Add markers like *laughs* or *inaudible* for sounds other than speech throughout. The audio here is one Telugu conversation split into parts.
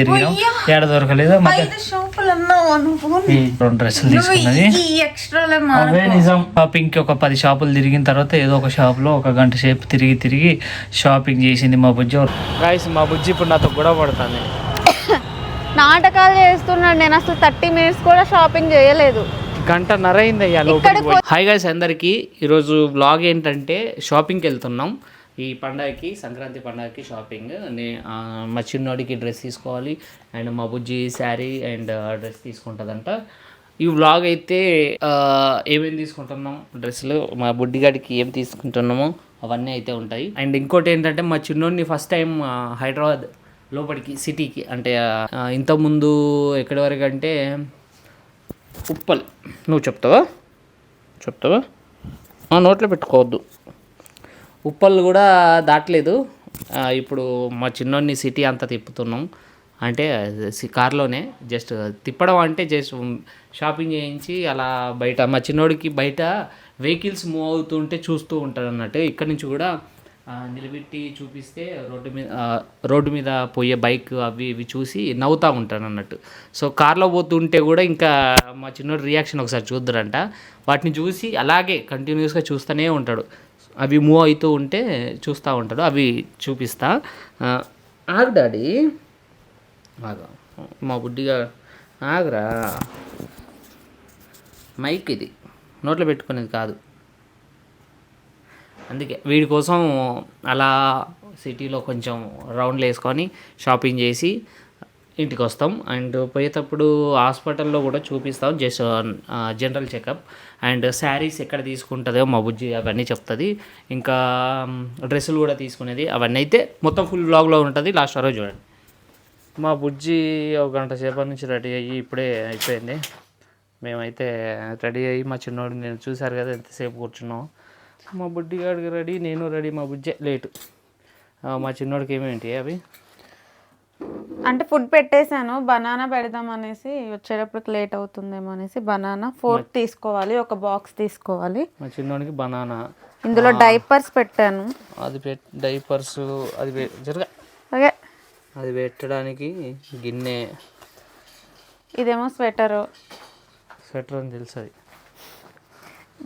తిరిగినాం. ఏడ దొరకలేదు రెండు డ్రెస్సులు తీసుకున్నది. అవే నిజం. షాపింగ్కి ఒక పది షాపులు తిరిగిన తర్వాత ఏదో ఒక షాప్లో ఒక గంట సేపు తిరిగి తిరిగి షాపింగ్ చేసింది మా బుజ్జి. గాయస్ మా బుజ్జి ఇప్పుడు నాతో గొడవ పడుతుంది. నాటకాలు చేస్తున్నాడు. నేను అసలు థర్టీ మినిట్స్ కూడా షాపింగ్ చేయలేదు. గంట నరైంది అయ్యా హాయ్ గైస్ అందరికీ. ఈరోజు బ్లాగ్ ఏంటంటే షాపింగ్కి వెళ్తున్నాం. ఈ పండగకి సంక్రాంతి పండగకి షాపింగ్ నే మా చిన్నోడికి డ్రెస్ తీసుకోవాలి. అండ్ మా బుజ్జి శారీ అండ్ డ్రెస్ తీసుకుంటుందంట. ఈ వ్లాగ్ అయితే ఏమేమి తీసుకుంటున్నాం? డ్రెస్సులు మా బుడ్డిగాడికి ఏం తీసుకుంటున్నామో అవన్నీ అయితే ఉంటాయి. అండ్ ఇంకోటి ఏంటంటే మా చిన్నోడిని ఫస్ట్ టైం హైదరాబాద్ లోపలికి సిటీకి అంటే ఇంతకుముందు ఎక్కడి వరకు అంటే ఉప్పల్. నువ్వు చెప్తావా? చెప్తావా? నోట్లో పెట్టుకోవద్దు. ఉప్పల్ కూడా దాటలేదు. ఇప్పుడు మా చిన్నోడిని సిటీ అంతా తిప్పుతున్నాం. అంటే సి- కార్లోనే జస్ట్ తిప్పడం అంటే జస్ట్ షాపింగ్ చేయించి అలా బయట మా చిన్నోడికి బయట వెహికల్స్ మూవ్ అవుతుంటే చూస్తూ ఉంటాడు అన్నట్టు. ఇక్కడ నుంచి కూడా నిలబెట్టి చూపిస్తే రోడ్డు మీద రోడ్డు మీద పోయే బైక్ అవి ఇవి చూసి నవ్వుతూ ఉంటాను అన్నట్టు. సో కార్లో పోతుంటే కూడా ఇంకా మా చిన్నోడు రియాక్షన్ ఒకసారి చూద్దరంట. వాటిని చూసి అలాగే కంటిన్యూస్గా చూస్తూనే ఉంటాడు. అవి మూవ్ అవుతూ ఉంటే చూస్తూ ఉంటాడు అవి చూపిస్తా. ఆగు డాడీ. ఆగా. మా బుడ్డిగా ఆగరా. మైక్ ఇది. నోట్లో పెట్టుకునేది కాదు. అందుకే వీడి కోసం అలా సిటీలో కొంచెం రౌండ్లు వేసుకొని షాపింగ్ చేసి ఇంటికి వస్తాం అండ్ పోయేటప్పుడు హాస్పిటల్లో కూడా చూపిస్తాం. Just general checkup. And saris ఎక్కడ తీసుకుంటుందో మా బుజ్జి అవన్నీ చెప్తుంది. ఇంకా డ్రెస్సులు కూడా తీసుకునేది అవన్నీ అయితే మొత్తం ఫుల్ బ్లాగ్లో ఉంటుంది. లాస్ట్ వరకు చూడండి. మా బుజ్జి ఒక గంట సేపటి నుంచి రెడీ అయ్యి ఇప్పుడే అయిపోయింది. మేమైతే రెడీ అయ్యి మా చిన్నోడు నేను చూశారు కదా ఎంతసేపు కూర్చున్నాం. మా బుడ్డి గారికి రెడీ నేను రెడీ మా బుజ్జే లేటు. మా చిన్నోడికి ఏమేంటి అవి? అంటే ఫుడ్ పెట్టేశాను బనానా పెడదాం అనేసి వచ్చేటప్పటికి లేట్ అవుతుందేమో అనేసి బనానా ఫోర్ తీసుకోవాలి ఒక బాక్స్ తీసుకోవాలి. మా బనానా. ఇందులో డైపర్స్ పెట్టాను. అది పెట్ డైపర్స్ అది పె- జరగ. అలాగే అది పెట్టడానికి గిన్నె. ఇదేమో స్వెటరు. స్వెటర్ అని తెలుసు అది.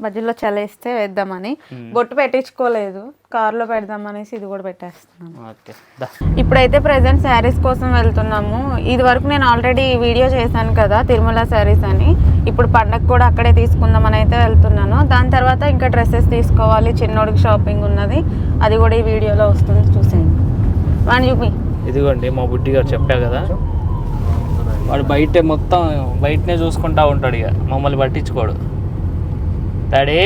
మధ్యలో చలేస్తే వేద్దామని. బొట్టు పెట్టించుకోలేదు. కార్లో పెడదాం అనేసి ఇది కూడా పెట్టేస్తున్నాను. ఇప్పుడైతే ప్రజెంట్ శారీస్ కోసం వెళ్తున్నాము. ఇది వరకు నేను ఆల్రెడీ వీడియో చేశాను కదా తిరుమల శారీస్ అని. ఇప్పుడు పండగ కూడా అక్కడే తీసుకుందామని అయితే వెళ్తున్నాను. దాని తర్వాత ఇంకా డ్రెస్సెస్ తీసుకోవాలి. చిన్నోడికి షాపింగ్ ఉన్నది. అది కూడా ఈ వీడియోలో వస్తుంది చూసేయండి. వాణి చూపి ఇదిగోండి మా బుడ్డి గారు చెప్పా కదా. వాడు బయటే మొత్తం బయటనే చూసుకుంటా ఉంటాడు ఇక. మమ్మల్ని పట్టించుకోడు. డాడీ?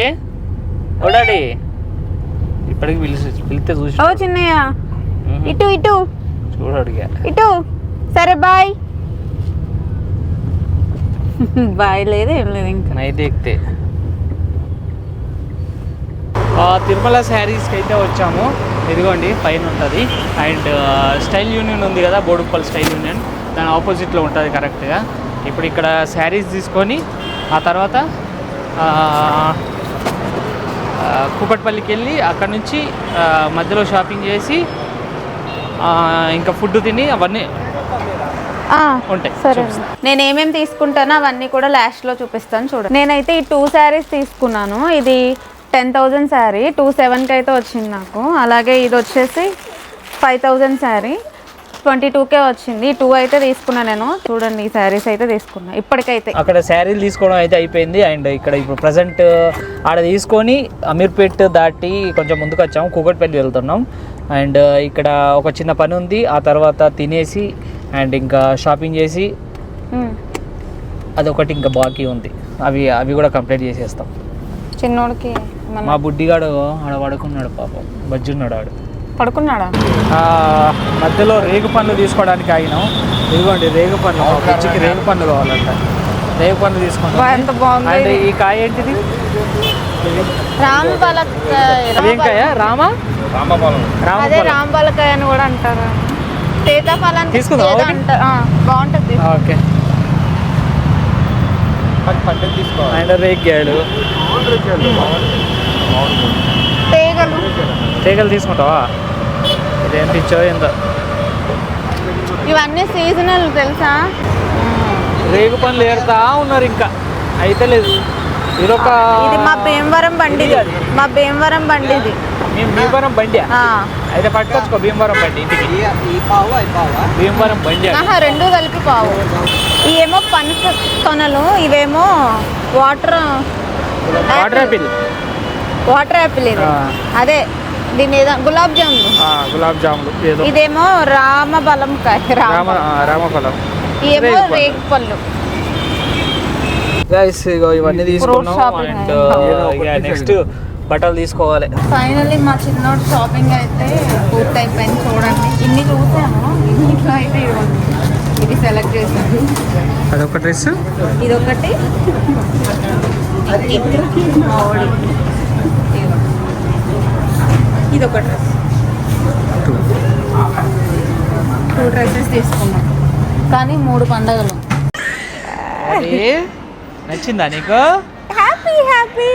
Oh daddy. ఇప్పటికి పిలిచి పిలిస్తే చూసి ఓ చిన్నయ్య. ఇటు ఇటు. చూడాడు ఇక ఇటు. సరే బాయ్. బాయ్ లేదు ఏం లేదు ఇంకా. నైట్ ఎక్కితే. తిరుమల శారీస్కి అయితే వచ్చాము. ఇదిగోండి పైన ఉంటుంది. అండ్ స్టైల్ యూనియన్ ఉంది కదా బోడుప్పల్ స్టైల్ యూనియన్. దాని ఆపోజిట్లో ఉంటుంది కరెక్ట్గా. ఇప్పుడు ఇక్కడ శారీస్ తీసుకొని ఆ తర్వాత కూకట్పల్లికి వెళ్ళి అక్కడ నుంచి మధ్యలో షాపింగ్ చేసి ఇంకా ఫుడ్ తిని అవన్నీ ఉంటాయి. సరే నేను ఏమేమి తీసుకుంటానో అవన్నీ కూడా లాస్ట్లో చూపిస్తాను చూడండి నేనైతే ఈ టూ శారీస్ తీసుకున్నాను. ఇది టెన్ థౌజండ్ శారీ టూ సెవెన్కి అయితే వచ్చింది నాకు. అలాగే ఇది వచ్చేసి five thousand sari twenty two K వచ్చింది. టూ అయితే తీసుకున్నాను నేను. చూడండి ఈ శారీస్ అయితే తీసుకున్నా. ఇప్పటికైతే. అక్కడ శారీలు తీసుకోవడం అయితే అయిపోయింది. అండ్ ఇక్కడ ఇప్పుడు ప్రజెంట్ ఆడ తీసుకొని అమీర్పేట్ దాటి కొంచెం ముందుకు వచ్చాము. కూకట్పల్లి వెళ్తున్నాం. అండ్ ఇక్కడ ఒక చిన్న పని ఉంది. ఆ తర్వాత తినేసి అండ్ ఇంకా షాపింగ్ చేసి. అదొకటి ఇంకా బాకీ ఉంది. అవి అవి కూడా కంప్లీట్ చేసేస్తాం. చిన్నోడికి మా బుడ్డిగాడు ఆడ పడుకున్నాడు పాపం. బజ్జున్నాడు ఆడు. పడుకున్నాడా? ఆ, మధ్యలో రేగు పండ్లు తీసుకోవడానికి ఆగినాం. ఇదిగోండి రేగు పండ్లు. బుజ్జికి రేగు పండ్లు కావాలంట. రేగు పండ్లు తీసుకుంటాం. ఎంత బాగుంది? ఈ కాయ ఏంటిది? రామ్ బలకాయ అదేం కాయ? రామా? రామ అదే రామ్ బలకాయ అని కూడా అంటారు. సీతాఫలాన్ని ఆ, బాగుంటుంది. ఓకే. అండ్ రేగ్గాడు తీగలు. తీగలు తీసుకుంటావా? ఇదేంటి ఇచ్చో ఏందో? ఇవన్నీ సీజనల్ తెలుసా? రేగు పనులు ఏరుతా ఉన్నారు ఇంకా. అయితే లేదు. ఇదొక ఇది మా భీమవరం బండిది. మా భీమవరం బండిది. మేము భీమవరం బండి ఆ. అయితే పట్టుకొచ్చుకో భీమవరం బండి ఇంటికి. భీమవరం బండి ఆహా రెండు కలిపి పావు. ఇవేమో పనస కొనలు ఇవేమో water water apple. Water apple ఇది. అదే దీని ఏదో గులాబ్ జామున్. ఆ, గులాబ్ జాములు. ఏదో. ఇదేమో రామబలం రామ. రామ రామఫలం ఇవేమో రేగు పళ్ళు. గైస్ ఇగో ఇవన్నీ తీసుకున్నాం అండ్. ఇక నెక్స్ట్ బట్టలు తీసుకోవాలి. ఫైనల్లీ మా చిన్నోడు షాపింగ్ అయితే పూర్తి అయిపోయింది చూడండి. ఇన్ని చూసాను ఇన్నిట్లో అయితే ఇది సెలెక్ట్ చేశాను. అదొక డ్రెస్? ఇదొకటి మా వాడికి. ఇదిగో. ఇదొక డ్రెస్ టూ డ్రెస్సెస్ తీసుకున్నాం. కానీ మూడు పండగలు. నచ్చిందా నీకు? Happy happy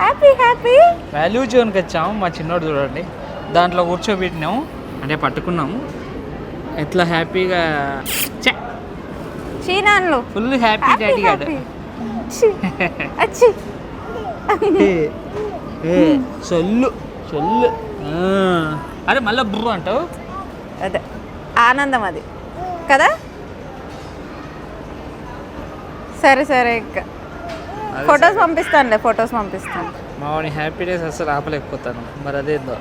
happy happy value జోన్కి వచ్చాము మా చిన్నోడు చూడండి. దాంట్లో కూర్చోబెట్టినాము అంటే పట్టుకున్నాము. ఎట్లా హ్యాపీగా చీనాన్లు. ఫుల్ హ్యాపీ డాడీ గాడు అచ్చి. సొల్లు. సొల్లు ఆ. అరే మళ్ళీ బుర్ర అంటావు? అదే. ఆనందం అది. కదా? సరే సరే ఇంకా. ఫొటోస్ పంపిస్తానులే ఫొటోస్ పంపిస్తాను. మా వాడిని హ్యాపీనెస్ అసలు ఆపలేకపోతాను. మరి అదేందో.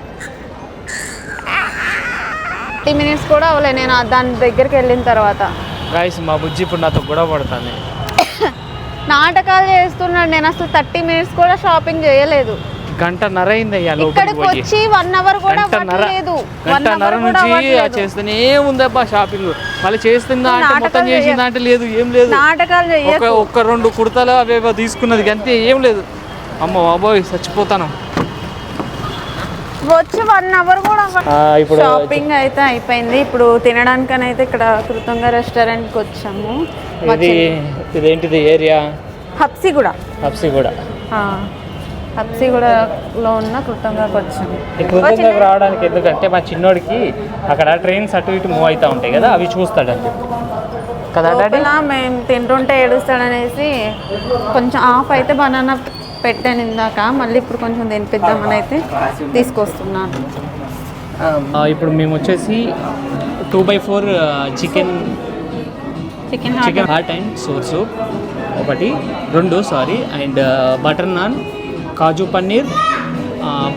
థర్టీ మినిట్స్ కూడా అవ్వలే నేను దాని దగ్గరికి వెళ్ళిన తర్వాత. గాయస్ మా బుజ్జి ఇప్పుడు నాతో గొడవ పడుతుంది. *laughs* నాటకాలు చేస్తున్నాడు. నేను అసలు థర్టీ మినిట్స్ కూడా షాపింగ్ చేయలేదు. గంట నర అయింది అయ్యా లోపలికి ఇక్కడికి పోయి వచ్చి వన్ అవర్ కూడా అవ్వట్లేదు అవర్ కూడా నుంచి చేస్తూనే ఉందబ్బా షాపింగ్. మళ్ళీ చేస్తుందా అంటే మొత్తం చేసిందా అంటే లేదు ఏం లేదు. నాటకాలు ఒక ఒక్క రెండు కుర్తాలు అవేవో తీసుకున్నది అంతే ఏం లేదు. అమ్మ బాబోయ్ చచ్చిపోతాను. వచ్చి వన్ అవర్ కూడా ఇప్పుడు షాపింగ్ అయితే అయిపోయింది. ఇప్పుడు తినడానికని అయితే ఇక్కడ కృతంగా రెస్టారెంట్కి వచ్చాము. ఇది ఇదేంటిది ఏరియా? హప్సిగూడ. హబ్సిగూడ ఆ, హప్సిగూడలో ఉన్న కృతంగాకి వచ్చాము కృతంగా రావడానికి ఎందుకంటే మా చిన్నోడికి అక్కడ ట్రైన్స్ అటు ఇటు మూవ్ అవుతా ఉంటాయి కదా అవి చూస్తాడు అని చెప్పి కదా డాడీ? మేము తింటుంటే ఏడుస్తాడనేసి కొంచెం ఆఫ్ అయితే బనానా పెట్టాను ఇందాక మళ్ళీ ఇప్పుడు కొంచెం తినిపిద్దామని అయితే తీసుకొస్తున్నాను. ఆ, ఇప్పుడు మేము వచ్చేసి two by four chicken chicken chicken hot and sour soup ఒకటి రెండు sorry and butter naan kaju paneer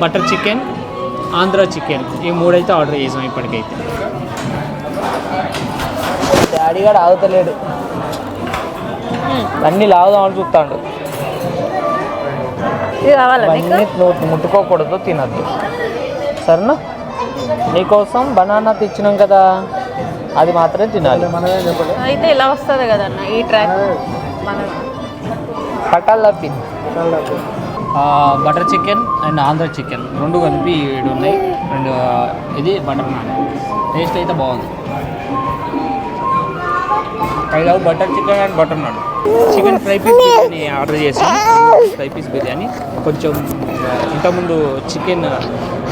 butter chicken Andhra chicken. ఈ మూడైతే ఆర్డర్ చేసాం ఇప్పటికైతే. డాడీ కూడా ఆగుతలేడు. అన్నీ లాగుదామని చూస్తాడు. ముట్టుకోకూడదు తినద్దు. సరేనా? నీకోసం బనానా తెచ్చినాం కదా అది మాత్రమే తినాలి. అయితే ఇలా వస్తుంది కదన్న ఈ ట్రాక్ మన పటాల్ లప్పి butter chicken and Andhra chicken. రెండు కలిపి ఏడు ఉన్నాయి. అండ్ ఇది బటర్ నాన్. టేస్ట్ అయితే బాగుంది. I love butter chicken and butter naan. Chicken fry piece biryani order చేసాం ఫ్రై పీస్ బిర్యానీ. కొంచెం ఇంతకుముందు చికెన్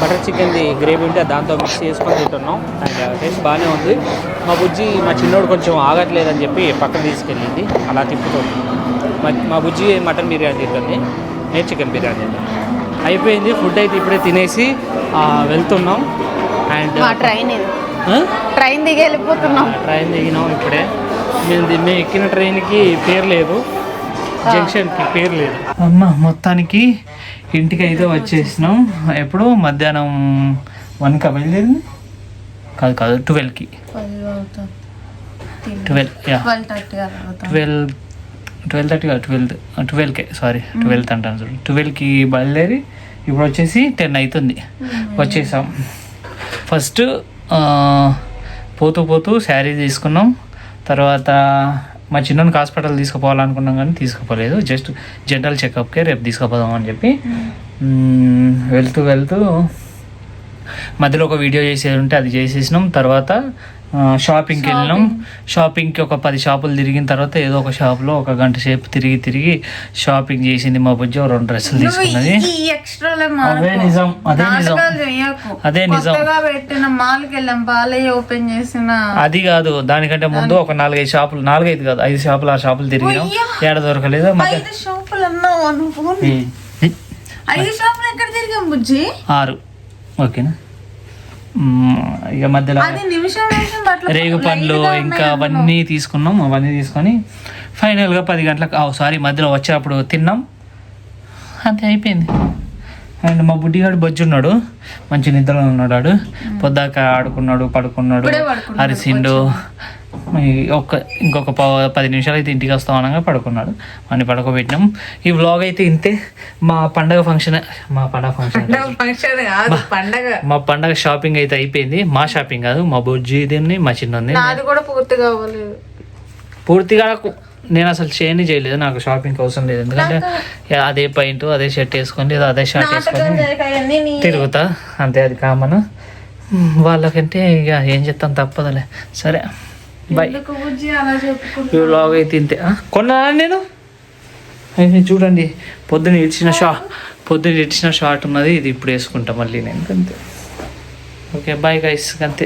బటర్ చికెన్ది గ్రేవీ ఉంటే దాంతో మిక్స్ చేసుకొని తింటున్నాం. అండ్ టేస్ట్ బాగానే ఉంది. మా బుజ్జి మా చిన్నోడు కొంచెం ఆగట్లేదని చెప్పి పక్కన తీసుకెళ్ళింది. అలా తిప్పుతుంది. మా మా బుజ్జి మటన్ బిర్యానీ తింటుంది. నేను చికెన్ బిర్యానీ అయిపోయింది ఫుడ్ అయితే ఇప్పుడే తినేసి ఆ, వెళ్తున్నాం. అండ్ మా ట్రైన్ ఇది. ట్రైన్ దిగి వెళ్ళిపోతున్నాం. ట్రైన్ దిగినాం ఇప్పుడే. మేము ది- మేము ఎక్కిన ట్రైన్కి పేరు లేదు. జంక్షన్కి పేరు లేదు. అమ్మ మొత్తానికి ఇంటికి అయితే వచ్చేసినాం. ఎప్పుడు మధ్యాహ్నం వన్కి బయలుదేరింది? కాదు కాదు ట్వెల్వ్కి twelve ya twelve twelve thirty కాదు ట్వెల్త్ ట్వెల్వ్కే సారీ ట్వెల్త్ అంటాను చూడు. ట్వెల్వ్కి బయలుదేరి ఇప్పుడు వచ్చేసి టెన్ అవుతుంది వచ్చేసాం. ఫస్ట్ పోతూ పోతూ శారీ తీసుకున్నాం. తర్వాత మా చిన్నకి హాస్పిటల్ తీసుకుపోవాలనుకున్నాం కానీ తీసుకుపోలేదు. జస్ట్ జనరల్ చెకప్కే రేపు తీసుకుపోదాం అని చెప్పి వెళ్తూ వెళ్తూ మధ్యలో ఒక వీడియో చేసేది ఉంటే అది చేసేసినాం. తర్వాత షాపింగ్కి వెళ్ళినాం షాపింగ్కి ఒక పది షాపులు తిరిగిన తర్వాత ఏదో ఒక షాప్లో ఒక గంట సేపు తిరిగి తిరిగి షాపింగ్ చేసింది మా బుజ్జి రెండు డ్రెస్సులు తీసుకున్నది. అదే నిజం అదే నిజం. అదే నిజం. ఓపెన్ చేసిన. అది కాదు దానికంటే ముందు ఒక నాలుగైదు షాపులు నాలుగైదు కాదు ఐదు షాపులు ఆ షాపులు తిరిగినాం. ఏడ దొరకలేదు షాపులు ఆరు. ఓకేనా? ఇక మధ్యలో రేగు పండ్లు ఇంకా అవన్నీ తీసుకున్నాం అవన్నీ తీసుకొని ఫైనల్గా పది గంటలకు సారీ మధ్యలో వచ్చేటప్పుడు తిన్నాం. అంతే అయిపోయింది. అండ్ మా బుడ్డిగాడు బొజ్జున్నాడు. మంచి నిద్రలో ఉన్నాడు వాడు పొద్దాక ఆడుకున్నాడు పడుకున్నాడు అరిసిండు. ఈ ఒక్క ఇంకొక ప- పది నిమిషాలు అయితే ఇంటికి వస్తాం అనగా పడుకున్నాడు. అని పడుకోబెట్టినాం. ఈ వ్లాగ్ అయితే ఇంతే. మా పండగ ఫంక్షన్ మా పండగ ఫంక్షన్ పండగ మా పండగ. షాపింగ్ అయితే అయిపోయింది. మా షాపింగ్ కాదు మా బొజ్జిది మా చిన్నది నాది కూడా పూర్తిగా నేను అసలు చేయని చేయలేదు నాకు షాపింగ్ అవసరం లేదు. ఎందుకంటే అదే పాయింట్ అదే షర్ట్ వేసుకొని లేదా అదే షర్ట్ వేసుకొని తిరుగుతా. అంతే అది కామన్. వాళ్ళకంటే ఇక ఏం చెప్తాను తప్పదులే. సరే బాయ్ చెప్పుకుంటా ఈ వ్లాగ్ అయితే ఇంతే. ఆ, కొన్నానా నేను? చూడండి పొద్దున ఇచ్చిన షా పొద్దున ఇచ్చిన షార్ట్ ఉన్నది ఇది ఇప్పుడు వేసుకుంటా మళ్ళీ నేను. అంతే ఓకే బాయ్ గైస్ అంతే.